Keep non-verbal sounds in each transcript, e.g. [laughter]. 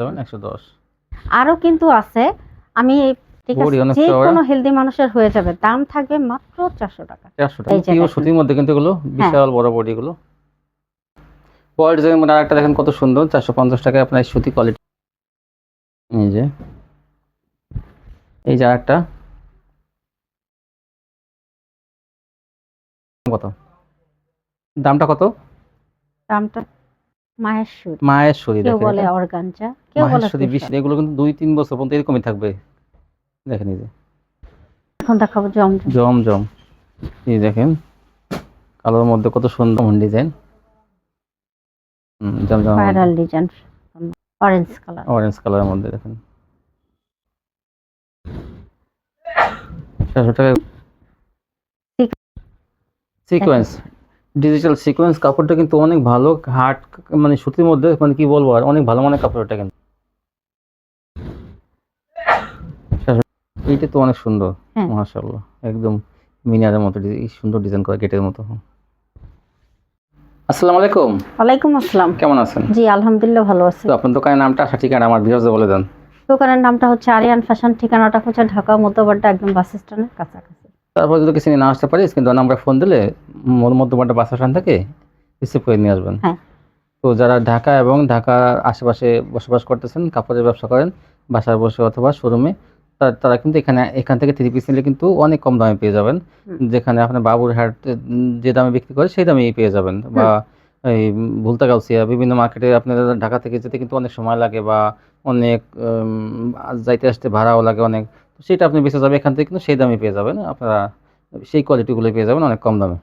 যাবেন একশো দশ আরও কিন্তু আছে। আমি ঠিক আছে যে কোনো হেলদি মানুষের হয়ে যাবে দাম থাকবে মাত্র চারশো টাকা। চারশো টাকা। পিওর সুতির মধ্যে কিন্তু এগুলো বিশাল বড় বডি গুলো। বল ডিজাইনের মধ্যে আরেকটা দেখেন কত সুন্দর চারশো পঞ্চাশ টাকায় আপনার সুতি কোয়ালিটি এই যে এই যে আরেকটা। কত? দামটা কত? দামটা মাহেশ্বরী মায়েশ্বরী কেউ বলে অর্গানজা কেউ বলে মাহেশ্বরী বিশ এগুলো কিন্তু দুই তিন বছর পর্যন্ত এরকমই থাকবে। দেখেন এই যে। এখন দেখাবো জমজম জম। জম এই দেখেন কালোর মধ্যে কত সুন্দর ডিজাইন জম জম viral design orange colour orange কালারের মধ্যে দেখেন। চারশো টাকা। সিকোয়েন্স ডিজিটাল সিকোয়েন্স কাপড়টা কিন্তু অনেক ভালো হার্ড মানে সুতির মধ্যে মানে কি বলব আর অনেক ভালো মানের কাপড় এটা কিন্তু। এইটা তো অনেক সুন্দর হ্যাঁ। মাশাআল্লাহ একদম মিনারের মতো সুন্দর ডিজাইন করা গেটের মতো। আসসালামু আলাইকুম। ওয়ালাইকুম আসসালাম। কেমন আছেন? জি আলহামদুলিল্লাহ ভালো আছি। তো আপনার দোকানের নামটা আশা ঠিকানা আমার বলে দেন। দোকানের নামটা হচ্ছে আরিয়ান ফ্যাশন ঠিকানাটা হচ্ছে ঢাকা মধ্যবাড্ডা একদম বাস স্ট্যান্ডের কাছাকাছি। তারপর যদি কিছু না আসতে পারিস কিন্তু নাম্বার ফোন দিলে মধ্যমাটা বাস স্ট্যান্ড থেকে রিসিভ করে নিয়ে আসবেন। হ্যাঁ। তো যারা ঢাকা এবং ঢাকার আশেপাশে বসবাস করতেছেন কাপড়ের ব্যবসা করেন বাসায় বসে অথবা শোরুমে তারা কিন্তু এখানে এখান থেকে থ্রি পিস নিলে কিন্তু অনেক কম দামে পেয়ে যাবেন। যেখানে আপনার বাবুর হাট যে দামে বিক্রি করে সেই দামেই পেয়ে যাবেন। বা এই ভুলতা গাউসিয়া বিভিন্ন মার্কেটে আপনাদের ঢাকা থেকে যেতে কিন্তু অনেক সময় লাগে বা অনেক যাইতে আসতে ভাড়াও লাগে অনেক। সেটা আপনি বেঁচে যাবে এখান থেকে কিন্তু সেই দামে পেয়ে যাবেন। আপনারা সেই কোয়ালিটিগুলো পেয়ে যাবেন অনেক কম দামে।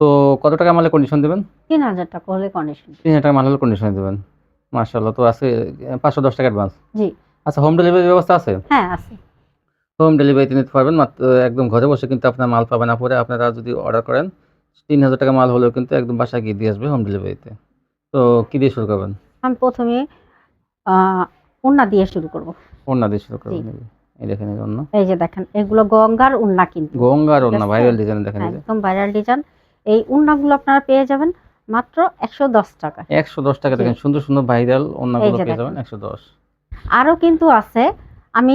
তো কত টাকা মালে কন্ডিশন দেবেন? তিন হাজার টাকা হলে কন্ডিশন তিন হাজার টাকা মাল হলে কন্ডিশন দেবেন। মার্শাল্লাহ তো আছে পাঁচশো দশ টাকা অ্যাডভান্স জি। আচ্ছা হোম ডেলিভারি ব্যবস্থা আছে? হ্যাঁ আছে। হোম ডেলিভারিতে নিতে পারবেন মাত্র একদম ঘরে বসে কিন্তু আপনার মাল পাবেন। না পরে আপনারা যদি অর্ডার করেন তিন হাজার টাকা মাল হলেও কিন্তু একদম বাসায় গিয়ে দিয়ে আসবে হোম ডেলিভারিতে তো। কি দিয়ে শুরু করবেন? আমি প্রথমে উন্না দিয়ে শুরু করব। অন্য দিয়ে শুরু করবেন। এই দেখেন এই এই যে দেখেন এগুলো গঙ্গার উন্না কিন্তু। গঙ্গার অন্য ভাইরাল ডিজাইন দেখেন একদম ভাইরাল ডিজাইন এই উন্নাগুলো আপনারা পেয়ে যাবেন মাত্র একশো দশ টাকা একশো দশ টাকা দেখেন সুন্দর সুন্দর ভাইরাল অন্যগুলো পেয়ে যাবেন একশো দশ। আরও কিন্তু আছে আমি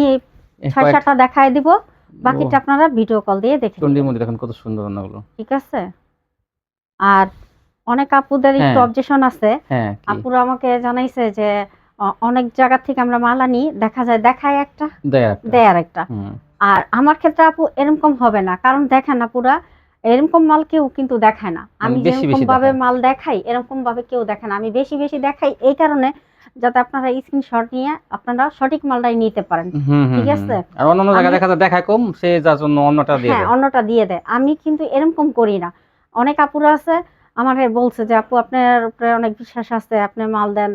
ছয় সাতটা দেখায় দিব বাকিটা আপনারা ভিডিও কল দিয়ে দেখে চন্ডির মধ্যে দেখেন কত সুন্দর ঠিক আছে? আর অনেক আপুদের একটু হ্যাঁ। অবজেকশন আছে। হ্যাঁ আপুরা আমাকে জানাইছে যে অনেক জায়গা থেকে আমরা মাল আনি দেখা যায় দেখায় একটা দেয়। আর একটা আর আমার ক্ষেত্রে আপু এরকম হবে না কারণ দেখেন আপুরা এরকম মাল কেউ কিন্তু দেখায় না। আমি বেশি বেশি যেরকম ভাবে মাল দেখাই এরকম ভাবে কেউ দেখে না। আমি বেশি বেশি দেখাই এই কারণে যাতে আপনারা স্ক্রিনশট নিয়ে আপনারা সঠিক মালটাই নিতে পারেন। ঠিক আছে? আর অন্যান্য জায়গায় আমি- দেখা যায় দেখায় কম সে যার জন্য অন্যটা দিয়ে হ্যাঁ অন্যটা দিয়ে দেয়। আমি কিন্তু এরকম করি না। অনেক আপুরা আছে আমার বলছে যে আপু আপনার উপরে অনেক বিশ্বাস আছে আপনি মাল দেন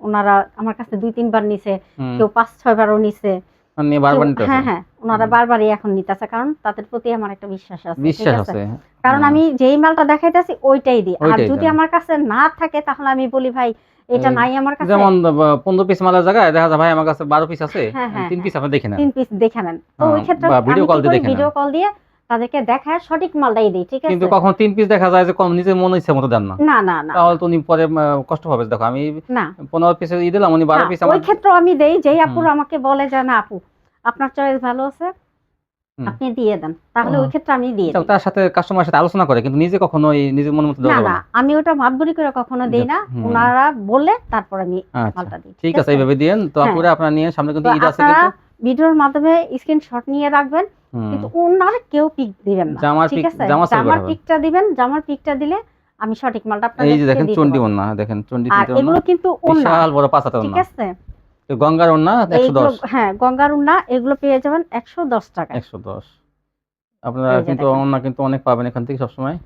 ওনারা আমার কাছে দুই তিনবার নিছে কেউ পাঁচ ছয় বারও নিছে নিতে হ্যাঁ হ্যাঁ ওনারা বারবারই এখন নিতেছে কারণ তাদের প্রতি আমার একটা বিশ্বাস আছে বিশ্বাস আছে? আছে কারণ আমি যেই মালটা দেখাইতেছি ওইটাই দিই। আর যদি আমার কাছে না থাকে তাহলে আমি বলি ভাই এটা নাই আমার কাছে। যেমন ব- পনেরো পিস মালের জায়গায় দেখা যায় ভাই আমার কাছে বারো পিস আছে। হ্যাঁ, হ্যাঁ, তিন হ্যাঁ। পিস আপনি দেখে নেন। তিন পিস দেখে নেন। তো ওই হ্যাঁ, ক্ষেত্রে বা আমি video কি call দিয়ে। ভিডিও কল দিয়ে তাদেরকে দেখায় সঠিক মালটাই দিই ঠিক আছে? কিন্তু কখন তিন পিস দেখা যায় যে কম নিজের মনে ইচ্ছা মতো দেন না। না না না। তাহলে তো উনি পরে কষ্ট পাবে দেখো আমি না। পনেরো পিসের ই দিলাম উনি বারো না, পিস ওই আমার ক্ষেত্রে আমি দেই যেই। আপুর আমাকে বলে যে না আপু আপনার চয়েস ভালো আছে আপনি দিয়ে দেন। তাহলে ওই ক্ষেত্রে আমি দিয়ে তাও দিই। তার সাথে কাস্টমারের সাথে আলোচনা করে কিন্তু নিজে কখনো এই নিজের মনের মতো না না না। আমি ওটা মাতবরি করে কখনো দেই না। ওনারা বললে তারপর আমি আচ্ছা মালটা দিই ঠিক আছে এইভাবে দিয়েন। তো হ্যাঁ। আপুরে আপনার নিয়ে সামনে কিন্তু ঈদ আছে কিন্তু। ভিডিওর মাধ্যমে স্ক্রিনশট নিয়ে রাখবেন। কিন্তু ওনার কেউ পিক দিবেন না জামার ঠিক আছে? জামার পিকটা দিবেন জামার পিকটা দিলে আমি সঠিক মালটা আপনাদের এই যে দেখেন চন্ডি ওন্না দেখেন চন্ডি এগুলো কিন্তু ওন্না বিশাল বড় পাঁচাতে ঠিক আছে? তো গঙ্গার ওন্না একশো এইগুলো দশ। হ্যাঁ গঙ্গার উন্না এগুলো পেয়ে যাবেন একশো দশ টাকা একশো দশ। আপনারা কিন্তু। ওন্না কিন্তু অনেক পাবেন এখান থেকে সবসময়।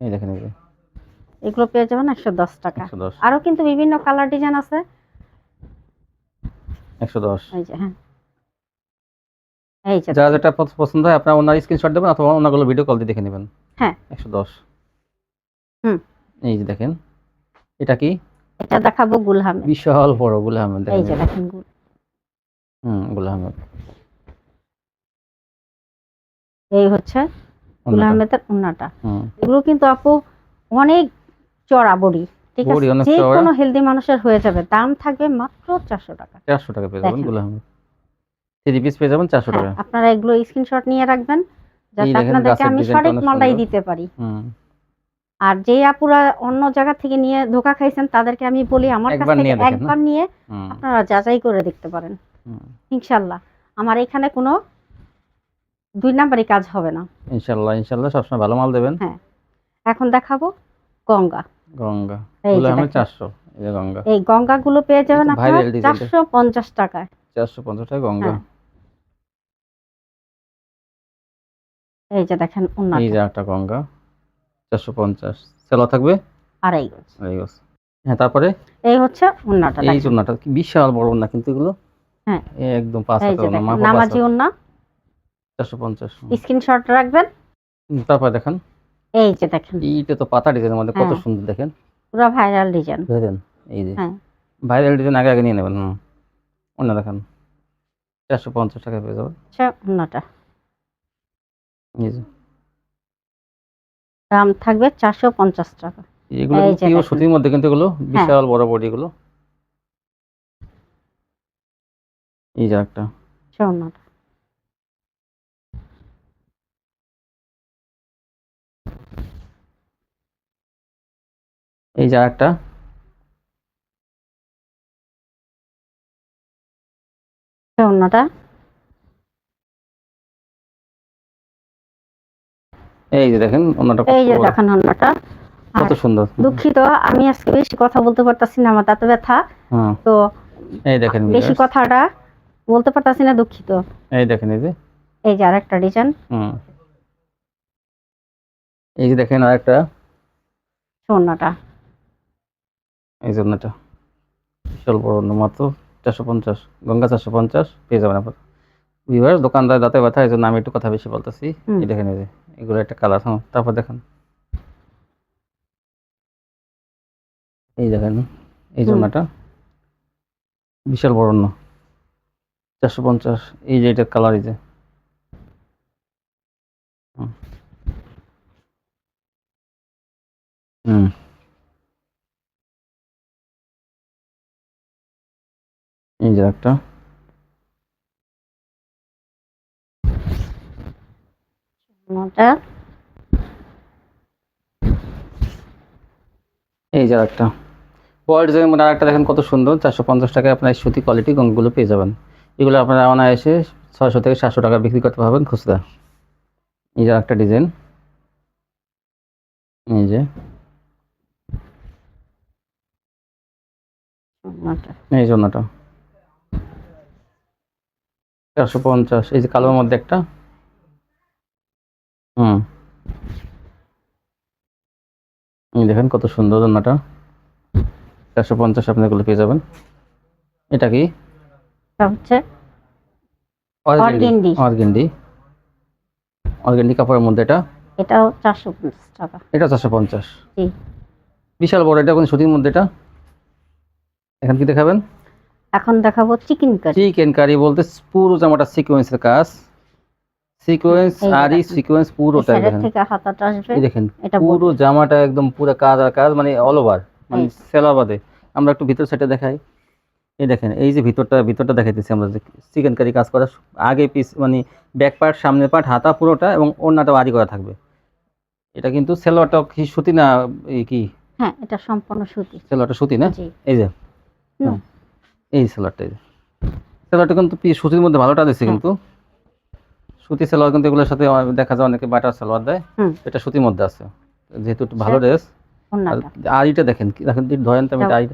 এই দেখেন এই এগুলো পেয়ে যাবেন একশো দশ টাকা। একশো দশ। আরও কিন্তু বিভিন্ন কালার ডিজাইন আছে। একশো দশ। এই যে হ্যাঁ। যারা যেটা পছ- পছন্দ হয় আপনারা ওনার স্ক্রিনশট দেবেন অথবা ওনাগুলো ভিডিও কল দিয়ে দেখে নেবেন। হ্যাঁ। একশো দশ। হুম। এই যে দেখেন এটা কি? এটা দেখাবো বিশাল বড় এই যে দেখেন গুল। হুম এই হচ্ছে। উন্নাটা। হুম। এগুলো কিন্তু আপু অনেক চড়া বড়ি ঠিক আছে? যে কোনো হেলদি মানুষের হয়ে যাবে দাম থাকবে মাত্র চারশো টাকা। চারশো টাকা পেয়ে যাবেন। গুলো থ্রি পিস পেয়ে যাবেন চারশো হ্যাঁ টাকা। আপনারা এগুলো স্ক্রিনশট নিয়ে রাখবেন যাতে আপনাদেরকে আমি সঠিক মালটাই দিতে পারি। আর যে আপুরা অন্য জায়গা থেকে নিয়ে ধোকা খাইছেন তাদেরকে আমি বলি আমার কাছ থেকে? একবার নিয়ে আপনারা যাচাই করে দেখতে পারেন। ইনশাল্লাহ। আমার এখানে কোনো দুই নাম্বারই কাজ হবে না। ইনশাল্লাহ ইনশাল্লাহ সবসময় ভালো মাল দেবেন। হ্যাঁ। এখন দেখাবো গঙ্গা। গঙ্গা। এই গুলো যে আহমেদ দেখেন। চারশো এই গঙ্গা। এই গঙ্গাগুলো পেয়ে যাবেন আপনারা। চারশো পঞ্চাশ টাকায়। চারশো পঞ্চাশ টাকা গঙ্গা। হ্যাঁ। এই যে দেখেন এই যে গঙ্গা চারশো পঞ্চাশ। সেলা থাকবে? গজ এই। হ্যাঁ তারপরে? এই হচ্ছে উন্নাটা এই কি বিশাল বড় না কিন্তু এগুলো। হ্যাঁ। একদম পাঁচ দেখেন নামাজি উন্না। চারশো পঞ্চাশ। স্ক্রিনশট রাখবেন। তারপরে দেখেন। এই যে দেখেন। এইটা তো পাতা ডিজাইনের মধ্যে কত হ্যাঁ। সুন্দর দেখেন। পুরো ভাইরাল ডিজাইন বুঝলেন এই যে। হ্যাঁ। ভাইরাল ডিজাইন আগে আগে নিয়ে নেবেন। হুম অন্য দেখেন। চারশো পঞ্চাশ টাকা পেয়ে যাবেন। হচ্ছে উন্নাটা দাম থাকবে চারশো পঞ্চাশ টাকা। এগুলো এই যে সুতির মধ্যে কিন্তু এগুলো বিশাল বড় বড় এগুলো। এই যে একটা হচ্ছে এই যে একটা উন্নাটা এই যে দেখেন অন্যটা এই যে দেখেন উন্নাটা কত সুন্দর। দুঃখিত আমি আজকে বেশি কথা বলতে পারতাছি না আমার দাঁতে ব্যথা। তো এই দেখেন বেশি কথাটা বলতে পারতাছি না দুঃখিত। এই দেখেন এই যে। এই যে আরেকটা ডিজাইন। হুম। এই যে দেখেন আরেকটা। সোনাটা এই যে অন্যটা। বিশাল বড় মাত্র। চারশো পঞ্চাশ গঙ্গা চারশো পঞ্চাশ পেয়ে যাবেন আপনার ভিউয়ার্স দোকানদার দাঁতে ব্যথা এই জন্য আমি একটু কথা বেশি বলতেছি। এই দেখেন এই যে এগুলো একটা কালার হ্যাঁ তারপর দেখেন এই দেখেন এই। জন্যটা বিশাল বড় অন্য চারশো পঞ্চাশ এই যে এটার কালার এই যে হুম। এই যে একটা। এই যে একটা ওয়ার্ল্ড ডিজাইনের মধ্যে আরেকটা দেখেন কত সুন্দর চারশো পঞ্চাশ টাকায় আপনার সুতি কোয়ালিটি গঙ্গগুলো পেয়ে যাবেন। এগুলো আপনারা অনায়াসে ছয়শো থেকে সাতশো টাকা বিক্রি করতে পারবেন খুচরা। এই যে একটা ডিজাইন এই যে। এই জন্যটা চারশো পঞ্চাশ এই যে কালোর মধ্যে একটা। হুম। দেখেন কত সুন্দর জন্যটা চারশো পঞ্চাশ আপনি এগুলো পেয়ে যাবেন। এটা কি? হচ্ছে অর্গেন্ডি। অর্গেন্ডি অর্গেন্ডি কাপড়ের মধ্যে এটা? এটাও চারশো পঞ্চাশ টাকা। এটা চারশো পঞ্চাশ। বিশাল বড় এটা কোন সুতির মধ্যে এটা? এখন কি দেখাবেন? এখন দেখাবো চিকেন কারি। চিকেন কারি বলতে পুরো জামাটা সিকোয়েন্সের কাজ। সিকোয়েন্স এই যে সিকোয়েন্স পুরোটা দেখেন। থেকে হাতাটা আসবে। এই দেখেন এটা পুরো জামাটা একদম পুরো কাজ আর কাজ মানে অল ওভার মানে এই। সেলা বাদে। আমরা একটু ভিতর সাইডে দেখাই। এই দেখেন এই যে ভিতরটা ভিতরটা দেখাইতেছি আমরা যে চিকেন কারি কাজ করা আগে পিস মানে ব্যাক পার্ট সামনের পার্ট হাতা পুরোটা এবং ওড়নাটাও আদি করা থাকবে। এটা কিন্তু সেলোয়ারটা কি সুতি না এই কি? হ্যাঁ এটা সম্পূর্ণ সুতি। সেলোয়ারটা সুতি না? এই যে। এই যে। সেলোয়ারটা কিন্তু সুতির মধ্যে ভালোটা দিচ্ছে। কিন্তু। সুতি সেলোয়ার কিন্তু এগুলোর সাথে দেখা যায় অনেকে বাটার সেলোয়ার দেয়। এটা সুতির মধ্যে আছে। যেহেতু একটু ভালো ড্রেস। আর আড়িটা দেখেন দেখেন একটু ধরেন তো আমি আড়ি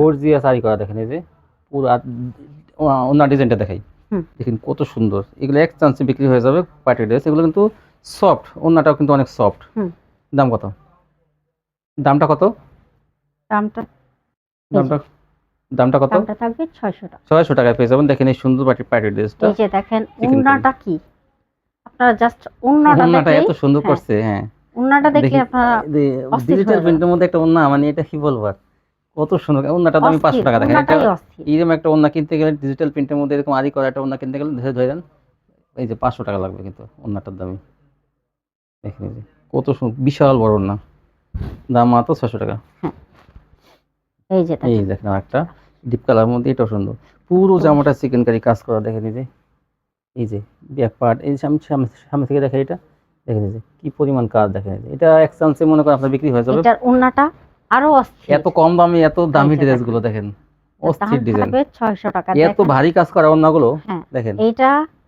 গর্জিয়াস আড়ি করা দেখেন এই যে পুরো ওনার ডিজাইনটা দেখাই। দেখেন কত সুন্দর। এগুলো এক চান্সে বিক্রি হয়ে যাবে পার্টি ড্রেস। এগুলো কিন্তু সফট অন্যটাও কিন্তু অনেক সফট দাম কত? দামটা কত? দামটা দামটা দামটা কত? দামটা থাকবে ছয়শো টাকা। ছয়শো টাকায় পেয়ে যাবেন। দেখেন এই সুন্দর পার্টি পার্টি ড্রেসটা। এই যে দেখেন উন্নাটা কি? আপনারা জাস্ট উন্নাটা ওন্নাটা দেখলেই এত সুন্দর হ্যাঁ। করছে হ্যাঁ। উন্নাটা দেখলে দেখি আপনারা ডিজিটাল প্রিন্টের মধ্যে একটা ওন্না মানে এটা কি বলব আর? কত সুন্দর ওন্নাটা দামি পাঁচশো অস্থির, টাকা দেখেন। এটা এরকম একটা ওন্না কিনতে গেলে ডিজিটাল প্রিন্টের মধ্যে এরকম আরি করা একটা ওন্না কিনতে গেলে ধরে ধরে দেন এই যে পাঁচশো টাকা লাগবে কিন্তু ওন্নাটার দামি। দেখেন এই যে কত সুন্দর বিশাল বড় ওন্না দাম মাত্র ছশো টাকা। হ্যাঁ। এই যে এই দেখেন একটা ডিপ কালার মধ্যে এটাও সুন্দর। পুরো জামাটা চিকেন কারি কাজ করা দেখেন এই যে। এই যে ব্যাক পার্ট এই সামনে থেকে দেখেন এটা। দেখেন এই যে কি পরিমাণ কাজ দেখেন এটা এক চান্সে মনে করেন আপনার বিক্রি হয়ে যাবে। এটার ওন্নাটা আরও অস্থির। এত কম দামে এত দামি দেখেন। গুলো দেখেন। অস্থির ডিজাইন থাকবে ছয়শো টাকা এত ভারী কাজ করা অন্যগুলো হ্যাঁ। দেখেন।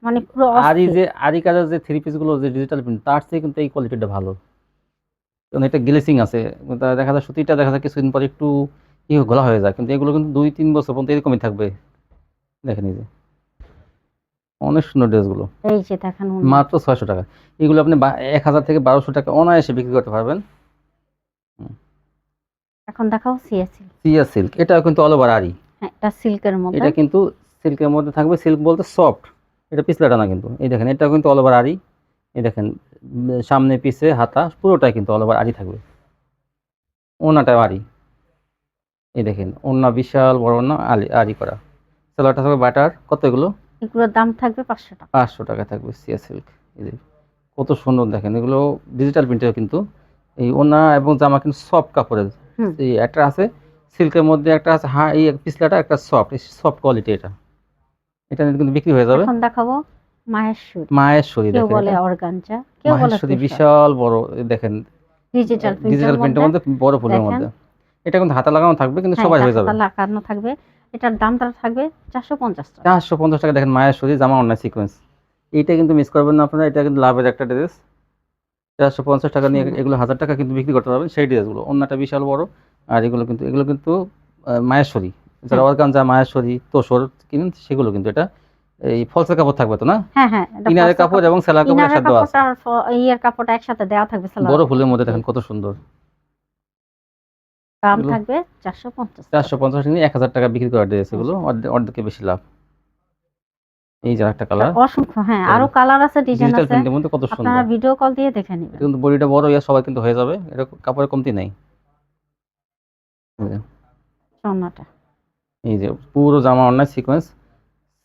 মানে পুরো আর এই যে আরি কাজের যে থ্রি পিসগুলো যে ডিজিটাল প্রিন্ট তার চেয়ে কিন্তু এই কোয়ালিটিটা ভালো। কারণ এটা গ্লেসিং আছে। দেখা যায় সুতিটা দেখা যায় কিছুদিন পর একটু ই গলা হয়ে যায় কিন্তু এগুলো কিন্তু দুই তিন বছর পর্যন্ত এরকমই থাকবে। দেখেন এই যে অনেক সুন্দর ড্রেসগুলো এই যে দেখেন মাত্র ছয়শো টাকা। এগুলো আপনি এক হাজার থেকে বারোশো টাকা অনায়াসে বিক্রি করতে পারবেন। এখন দেখাও সিএসি সিয়া সিল্ক এটাও কিন্তু অল ওভার আরি হ্যাঁ এটা সিল্কের মধ্যে। এটা কিন্তু সিল্কের মধ্যে থাকবে সিল্ক বলতে সফট এটা পিছলাটা না কিন্তু। এই দেখেন এটাও কিন্তু অল ওভার আরি এই দেখেন সামনে পিছে হাতা পুরোটাই কিন্তু অল ওভার আরি থাকবে। ওনাটাও আরি এই দেখেন ওনা বিশাল বড় ওনা আলি আরি করা। সেলারটা থাকবে বাটার কত এগুলো? এগুলোর দাম থাকবে পাঁচশো টাকা। পাঁচশো টাকা থাকবে সিয়া সিল্ক। এই যে কত সুন্দর দেখেন এগুলো ডিজিটাল প্রিন্টের কিন্তু। এই ওনা এবং জামা কিন্তু সফট কাপড়ের। এই একটা আছে সিল্কের মধ্যে একটা আছে হ্যাঁ এই পিছলাটা একটা সফট সফট কোয়ালিটি এটা। এটা কিন্তু বিক্রি হয়ে যাবে। এখন দেখাবো মাহেশ্বরী। মায়েশ্বরী কেউ দেখেন বলে অর্গানজা কেউ বলে মাহেশ্বরী বিশাল বড় দেখেন ডিজিটাল ডিজিটাল প্রিন্টের মধ্যে বড় ফুলের মধ্যে। এটা কিন্তু হাতা লাগানো থাকবে কিন্তু হ্যাঁ, সবাই হয়ে যাবে। লাগানো থাকবে। এটার দামটা থাকবে চারশো পঞ্চাশ টাকা। চারশো পঞ্চাশ টাকা দেখেন মায়েশ্বরী জামা অন্যায় সিকোয়েন্স এইটা কিন্তু মিস করবেন না আপনারা এটা কিন্তু লাভের একটা ড্রেস চারশো পঞ্চাশ টাকা নিয়ে এগুলো হাজার টাকা কিন্তু বিক্রি করতে পারবেন সেই ড্রেসগুলো অন্যটা বিশাল বড় আর এগুলো কিন্তু এগুলো কিন্তু আহ, মায়েশ্বরী যারা হ্যাঁ। অর্গানজা মায়েশ্বরী তোষর কিনেন সেগুলো কিন্তু এটা এই ফলসের কাপড় থাকবে তো না? হ্যাঁ হ্যাঁ ইনারের কাপড় এবং সেলার কাপড় ইনারের একসাথে দেওয়া আছে। ফ- কাপড়টা একসাথে দেওয়া থাকবে বড় ফুলের মধ্যে দেখেন কত সুন্দর। দাম থাকবে চারশো পঞ্চাশ চারশো পঞ্চাশ নিয়ে এক হাজার টাকা বিক্রি করা ড্রেস এগুলো অর্ধেকে বেশি লাভ। এই যে একটা কালার অসংখ্য হ্যাঁ আরও কালার আছে ডিজাইন আছে। মধ্যে কত সুন্দর। আপনারা ভিডিও কল দিয়ে দেখে নেবেন। কিন্তু বডিটা বড় ইয়া সবাই কিন্তু হয়ে যাবে। এটা কাপড়ের কমতি নেই। সোনাটা এই যে পুরো জামা অন্যায় সিকোয়েন্স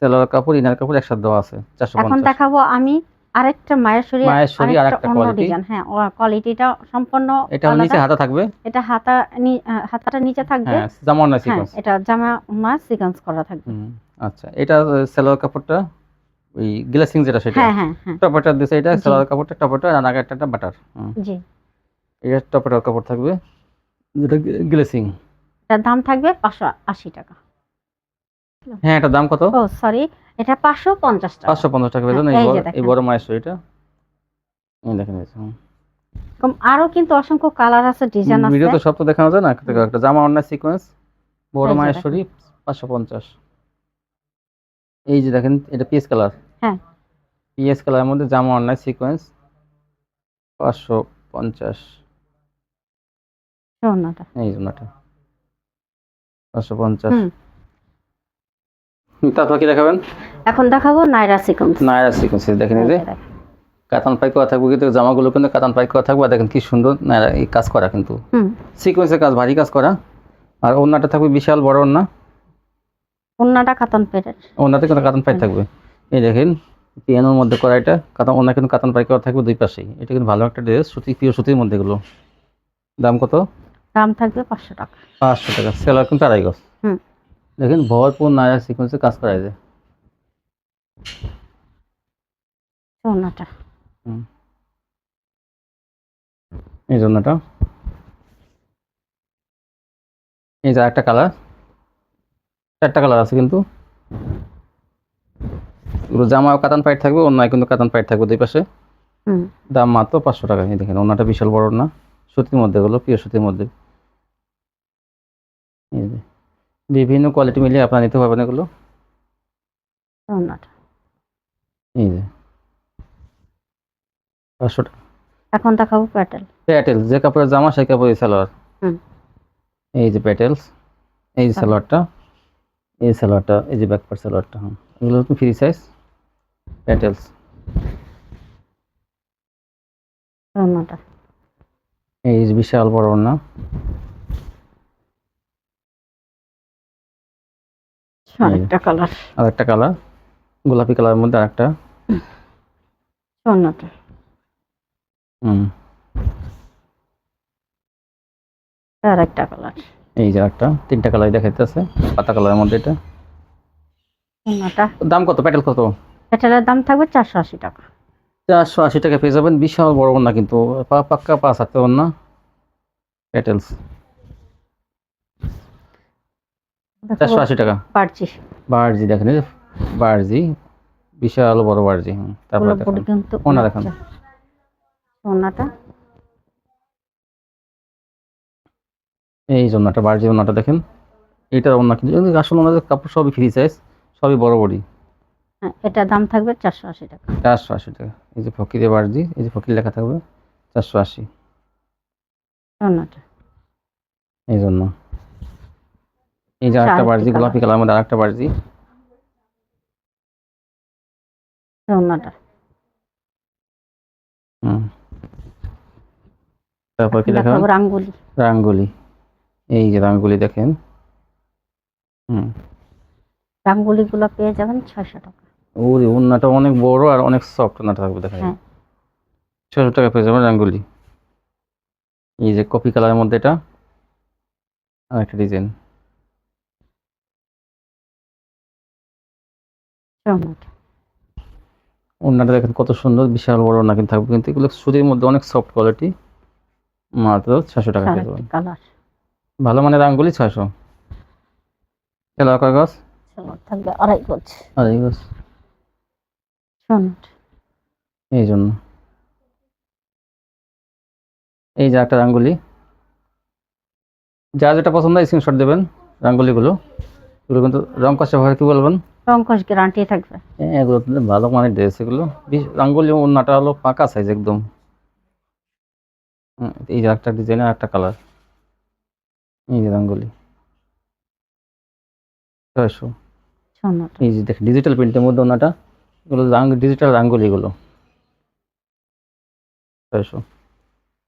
সেলোয়ার কাপড় ইনার কাপড় একসাথে দেওয়া আছে চারশো এখন দেখাবো আমি আরেকটা মায়েশ্বরী মায়েশ্বরী আরেকটা। ডিজাইন হ্যাঁ কোয়ালিটিটা সম্পূর্ণ এটা নিচে হাতা থাকবে। এটা হাতা নি- হাতাটা নিচে থাকবে। হ্যাঁ জামা হ্যাঁ সিকোয়েন্স এটা জামা উমা সিকোয়েন্স করা থাকবে। আচ্ছা এটা সেলোয়ার কাপড়টা ওই গ্লাসিং যেটা সেটা। হ্যাঁ হ্যাঁ হ্যাঁ। টপারটা দিছে এটা। সেলোয়ার কাপড়টা টপারটা আর আগেরটা বাটার জি। এটা টপারটার কাপড় থাকবে। যেটা গ্লেসিং এটার দাম থাকবে পাঁচশো আশি টাকা। হ্যাঁ এটা দাম কত? ও সরি এটা পাঁচশো পঞ্চাশ টাকা। পাঁচশো পঞ্চাশ টাকা বেতন হ্যাঁ, এই বড়- এই বড় মায়ের এটা এই দেখেন এই হুম। আরও কিন্তু অসংখ্য কালার আছে ডিজাইন আছে ভিডিও তো সব তো দেখানো যায় না একটা একটা জামা অন্য সিকোয়েন্স বড় পাঁচশো পঞ্চাশ। এই যে দেখেন এটা পিএস কালার। হ্যাঁ। পিএস কালারের মধ্যে জামা অন্যায় সিকোয়েন্স পাঁচশো পঞ্চাশ। সোনাটা। এই জন্যটা পাঁচশো পঞ্চাশ। হুম। তারপর কি দেখাবেন? এখন দেখাবো নাইরা সিকোয়েন্স নায়রা সিকোয়েন্স দেখেন এই যে কাতান পাই করা থাকবে কিন্তু জামাগুলো কিন্তু কাতান পাই করা থাকবে দেখেন কি সুন্দর নায়রা এই কাজ করা কিন্তু। হুম। সিকোয়েন্সের কাজ ভারী কাজ করা। আর ওনাটা থাকবে বিশাল বড় ওনা ওন্নাটা কাতান পেরের ওনাতে কিন্তু কাতান পাই থাকবে। এই দেখেন পিয়ানোর মধ্যে করা এটা। কাতান ওনা কিন্তু কাতান পাই করা থাকবে দুই পাশেই। এটা কিন্তু ভালো একটা ড্রেস সুতি পিওর সুতির মধ্যে এগুলো। দাম কত? দাম থাকবে পাঁচশো টাকা। পাঁচশো টাকা। সেলার কিন্তু আড়াই গজ। দেখেন ভরপুর নায়রা সিকোয়েন্সে কাজ করা যায় এই জন্যটা এই যে একটা কালার চারটা কালার আছে কিন্তু। এগুলো জামাও কাতান পাইট থাকবে অন্যায় কিন্তু কাতান পাইট থাকবে দুই পাশে। হুম। দাম মাত্র পাঁচশো টাকা। দেখেন ওনাটা বিশাল বড় না সুতির মধ্যে এগুলো প্রিয় সুতির মধ্যে। বিভিন্ন কোয়ালিটি মিলিয়ে আপনারা নিতে পারবেন এগুলো। এই যে। পাঁচশো টাকা। এখন দেখাবো প্যাটেল। প্যাটেল যে কাপড়ের জামা সেই কাপড়ের সালোয়ার। হুম। এই যে প্যাটেলস এই যে সালোয়ারটা এই সালোয়ারটা এই যে ব্যাকপার সালোয়ারটা হুম। এগুলো ফ্রি সাইজ প্যাটেলস। এই যে বিশাল বড় না আরেকটা কালার। আর একটা কালার গোলাপি কালারের মধ্যে আরেকটা। সোনাটা হুম। আরেকটা কালার। এই যে একটা তিনটা কালার দেখাইতেছে পাতা কালারের মধ্যে এটা। ওনাটা দাম কত? প্যাটেল কত? পেটেলের দাম থাকবে চারশো আশি টাকা। চারশো আশি টাকা পেয়ে যাবেন বিশাল বড় না কিন্তু পাক্কা পাঁচ হাতে না। প্যাটেলস চারশো আশি টাকা। বার্জি। দেখেন বার্জি বিশাল বড় বার্জি তারপরে দেখেন কিন্তু ওনা অনেক ওনাটা এই জন্যটা বার্জি ওনাটা দেখেন এটার অন্য কিন্তু এগুলো আসলে ওনাদের কাপড় সবই ফ্রি সাইজ সবই বড় বড়ি হ্যাঁ এটার দাম থাকবে চারশো আশি টাকা। চারশো আশি টাকা। এই যে ফকিরে বার্জি এই যে ফকির লেখা থাকবে চারশো আশি। ওনাটা এই জন্য। এই যে আরেকটা বার্জি গোলাপি কালার মধ্যে আরেকটা বার্জি। ওনাটা হুম। তারপর কি দেখাবো রাঙ্গুলি। রাঙ্গুলি। এই যে রাঙ্গুলি দেখেন। হুম। রাঙ্গুলি গুলো পেয়ে যাবেন ছয়শো টাকা। ওরে ওন্নাটা অনেক বড় আর অনেক সফট থাকবে দেখা হ্যাঁ। ছশো টাকা পেয়ে যাবেন রাঙ্গুলি। এই যে কপি কালারের মধ্যে এটা। আর একটা ডিজাইন ওনাটা ওন্নাটা দেখেন কত সুন্দর বিশাল বড় ওন্না কিন্তু থাকবে। কিন্তু এগুলো সুতির মধ্যে অনেক সফট কোয়ালিটি মাত্র ছশো টাকা পেয়ে যাবেন কালার ভালো মানে রাঙ্গুলি ছয়শো। চলো কাগজ থাকবে আড়াই গজ। ওনাটা এই জন্য। এই যে একটা রাঙ্গুলি যা যেটা পছন্দ হয় স্ক্রিনশট দেবেন রাঙ্গুলিগুলো এগুলো কিন্তু রং কষা ভাবে কি বলবেন? রঙ্কশ গ্যারান্টি থাকবে। এগুলো তো ভালো মানের ড্রেস এগুলো। বিশ- রাঙ্গুলি ওন্নাটা হলো পাকা সাইজ একদম। এই যে একটা ডিজাইন আর একটা কালার এই যে রাঙ্গুলি। ছয়শো। এই যে দেখেন ডিজিটাল প্রিন্টের মধ্যে ওনাটা এগুলো রাং ডিজিটাল রাঙ্গুলি এগুলো। ছয়শো।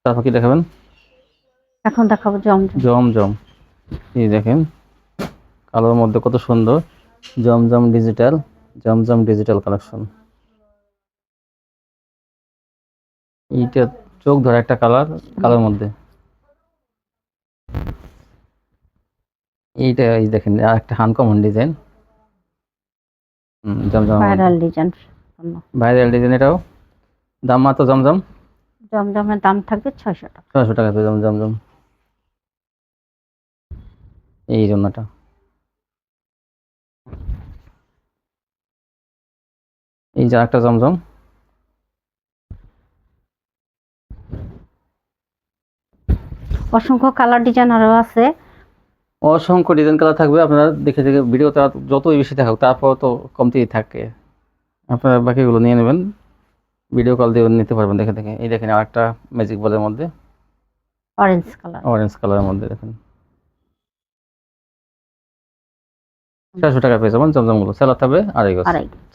তারপর কি দেখাবেন? এখন দেখাবো জমজম। জম জম এই দেখেন কালোর মধ্যে কত সুন্দর জমজম ডিজিটাল জমজম ডিজিটাল কালেকশন এইটা চোখ ধরা একটা কালার কালোর মধ্যে। এইটা এই দেখেন আর একটা আনকমন ডিজাইন জমজম ভাইরাল ডিজাইন ভাইরাল ডিজাইন এটাও। দাম মাত্র জমজম? জমজমের দাম থাকবে ছয়শো টাকা। ছয়শো টাকা জমজম জম এই জন্যটা এই যে একটা জমজম। অসংখ্য কালার ডিজাইন আরও আছে। অসংখ্য ডিজাইন কালার থাকবে আপনারা দেখে দেখে ভিডিওতে আর যতই বেশি থাকুক তারপর তো কমতেই থাকে। আপনারা বাকিগুলো নিয়ে নেবেন ভিডিও কল দিয়ে নিতে পারবেন দেখে দেখে। এই দেখেন আরেকটা ম্যাজিক বলের মধ্যে। অরেঞ্জ কালার অরেঞ্জ কালারের মধ্যে দেখেন। চারশো টাকা পেয়ে যাবেন জমজমগুলো। স্যালাদ হবে আড়াই আড়াই গজ।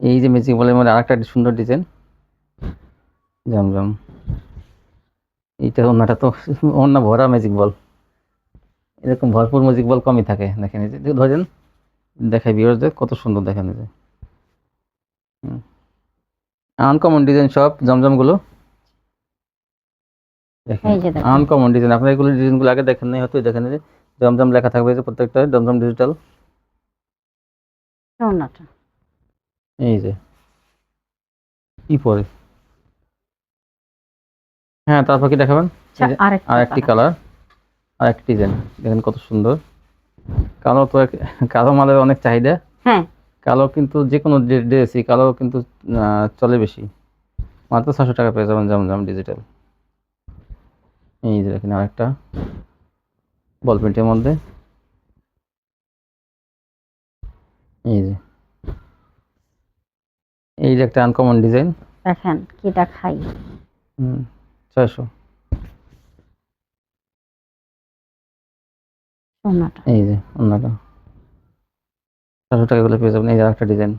এই যে ম্যাজিক বলের মধ্যে আরেকটা সুন্দর ডিজাইন জমজম এইটা অন্যটা তো [laughs] অন্য ভরা ম্যাজিক বল এরকম ভরপুর ম্যাজিক বল কমই থাকে দেখেন এই যে ধরেন দেখাই ভিউয়ার্সদের কত সুন্দর দেখেন এই যে। আনকমন ডিজাইন সব জমজমগুলো আনকমন ডিজাইন আপনারা এগুলো ডিজাইনগুলো আগে দেখেন নাই হয়তো দেখেন এই যে জমজম লেখা থাকবে যে প্রত্যেকটা জমজম ডিজিটাল এই যে। কি পরে? হ্যাঁ তারপর কি দেখাবেন? এই আর একটি কালার আর একটি ডিজাইন। দেখেন কত সুন্দর। কালো তো এক- কালো মালের অনেক চাহিদা। হ্যাঁ। কালো কিন্তু যে কোনো ড্রেসই কালো কিন্তু চলে বেশি। মাত্র ছশো টাকা পেয়ে যাবেন জমজম ডিজিটাল এই যে দেখেন আরেকটা। বল প্রিন্টের মধ্যে। এই যে। এই যে একটা আনকমন ডিজাইন দেখেন কি দেখাই। হুম ছয়শো। সোনাটা এই যে অন্যটা। ছশো টাকা গুলো পেয়ে যাবেন। এই যে আরেকটা ডিজাইন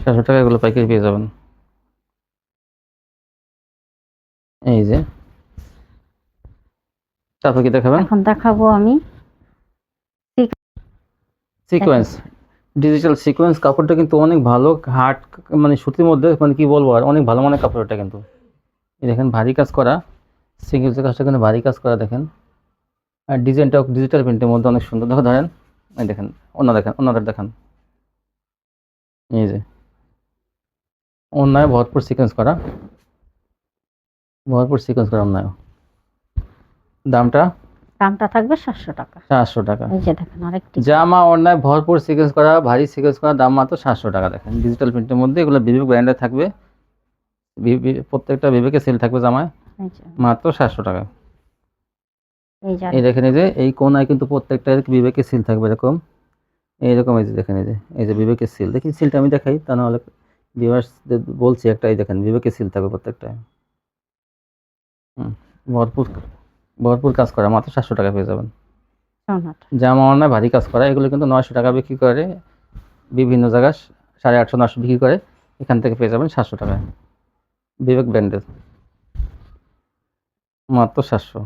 ছশো টাকা গুলো পাইকারি পেয়ে যাবেন। এই যে। তারপর কি দেখাবেন? এখন দেখাবো আমি। সিকোয়েন্স ডিজিটাল সিকোয়েন্স কাপড়টা কিন্তু অনেক ভালো হার্ড মানে সুতির মধ্যে মানে কি বলব আর, অনেক ভালো মানের কাপড় এটা কিন্তু দেখেন, ভারী কাজ করা। সিঙ্গেল কাজটা কিন্তু ভারী কাজ করা, দেখেন। আর ডিজাইনটাও ডিজিটাল প্রিন্টের মধ্যে অনেক সুন্দর। দেখো, ধরেন, এই দেখেন, অন্য দেখেন, অন্যদের দেখেন। এই যে, অন্যায়, ভরপুর সিকোয়েন্স করা। ভরপুর সিকোয়েন্স করা অন্যায়। দামটা দামটা থাকবে সাতশো টাকা। সাতশো টাকা। এই যে দেখেন আরেকটি জামা অন্যায় ভরপুর সিকোয়েন্স করা ভারী সিকোয়েন্স করা দাম মাত্র সাতশো টাকা দেখেন। ডিজিটাল প্রিন্টের মধ্যে এগুলো বিবেক ব্র্যান্ডে থাকবে। প্রত্যেকটা বিবেকে সেল থাকবে জামায়। মাত্র সাতশো টাকা। এই দেখেন এই যে এই কোনায় কিন্তু প্রত্যেকটা বিবেকের সিল থাকবে এরকম। এইরকম এই যে দেখেন এই যে এই যে বিবেকের সিল দেখি সিলটা আমি দেখাই তা নাহলে ভিউয়ার্স বলছি একটা এই দেখেন বিবেকের সিল থাকবে প্রত্যেকটা হুম ভরপুর। ভরপুর কাজ করা মাত্র সাতশো টাকা পেয়ে যাবেন। জামা অন্যায় ভারী কাজ করা এগুলো কিন্তু নয়শো টাকা বিক্রি করে বিভিন্ন জায়গায় সাড়ে আটশো নশো বিক্রি করে এখান থেকে পেয়ে যাবেন সাতশো টাকায় বিবেক ব্র্যান্ডের মাত্র সাতশো।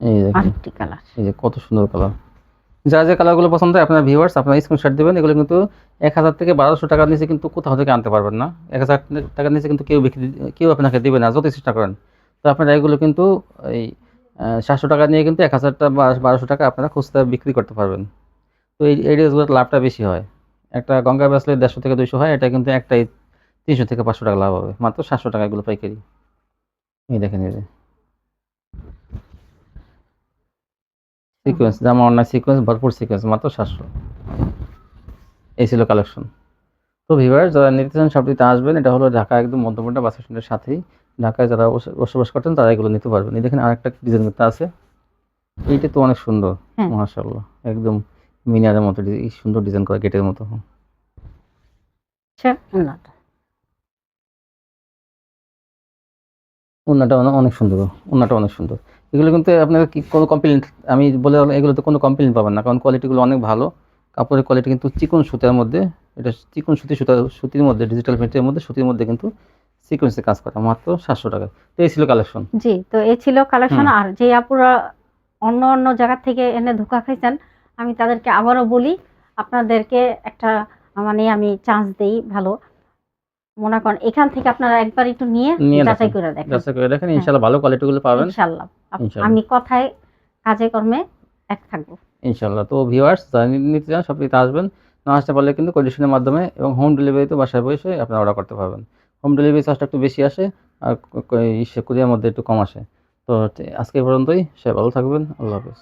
এই যে কত সুন্দর কালার। যা যে কালারগুলো পছন্দ হয়, আপনার ভিউয়ার্স আপনার স্ক্রিনশট দেবেন, এগুলো কিন্তু এক হাজার থেকে বারোশো টাকার নিচে কিন্তু কোথাও থেকে আনতে পারবেন না। এক হাজার টাকার নিচে কিন্তু কেউ বিক্রি, কেউ আপনাকে দেবে না যতই চেষ্টা করেন। তো আপনারা এগুলো কিন্তু এই সাতশো টাকা নিয়ে কিন্তু এক হাজারটা বারোশো টাকা আপনারা খুচরা বিক্রি করতে পারবেন। তো এই এই লাভটা বেশি হয়। একটা গঙ্গা বেসলে দেড়শো থেকে দুইশো হয়, এটা কিন্তু একটাই তিনশো থেকে পাঁচশো টাকা লাভ হবে। মাত্র সাতশো টাকা এগুলো পাইকারি। এই দেখেন এই সিকোয়েন্স জামা অন্যায় সিকোয়েন্স ভরপুর সিকোয়েন্স মাত্র সাতশো। এই ছিল কালেকশন তো ভিভার যারা নিতে চান সবটিতে আসবেন এটা হলো ঢাকা একদম মধ্যমটা বাস স্ট্যান্ডের সাথেই। ঢাকায় যারা বসবাস করতেন তারা এগুলো নিতে পারবেন। এই দেখেন আরেকটা ডিজাইন করতে আছে। এইটা তো অনেক সুন্দর হ্যাঁ। মাশাআল্লাহ। একদম মিনারের মতো এই সুন্দর ডিজাইন করা গেটের মতো। আচ্ছা ওনাটা অনেক সুন্দর ওনাটা অনেক সুন্দর। এগুলো কিন্তু আপনার কি কোনো কমপ্লেন আমি বলে রাখলাম, এগুলোতে কোনো কমপ্লেন পাবেন না। কারণ কোয়ালিটিগুলো অনেক ভালো। কাপড়ের কোয়ালিটি কিন্তু চিকন সুতার মধ্যে এটা চিকন সুতি সুতা সুতির মধ্যে ডিজিটাল প্রিন্টের মধ্যে সুতির মধ্যে কিন্তু সিকোয়েন্সে কাজ করা মাত্র সাতশো টাকা। তো এই ছিল কালেকশন জি তো এই ছিল কালেকশন আর যে আপুরা অন্য অন্য জায়গা থেকে এনে ধোকা খাইছেন আমি তাদেরকে আবারও বলি আপনাদেরকে একটা মানে আমি চান্স দেই ভালো। মনে করেন এখান থেকে আপনারা একবার একটু নিয়ে যাচাই করে দেখেন। যাচাই করে দেখেন হ্যাঁ। ইনশাল্লাহ ভালো কোয়ালিটিগুলো পাবেন। ইনশাল্লাহ। আমি কথায় কাজে কর্মে এক থাকব। ইনশাল্লাহ। তো ভিউয়ার্স যারা নিতে চান সব নিতে আসবেন। না আসতে পারলে কিন্তু কন্ডিশনের মাধ্যমে এবং হোম ডেলিভারিতে বাসায় বসে আপনারা অর্ডার করতে পারবেন। হোম ডেলিভারি চার্জটা একটু বেশি আসে আর কুরিয়ার মধ্যে একটু কম আসে। তো আজকে পর্যন্তই। সে ভালো থাকবেন। আল্লাহ হাফিজ।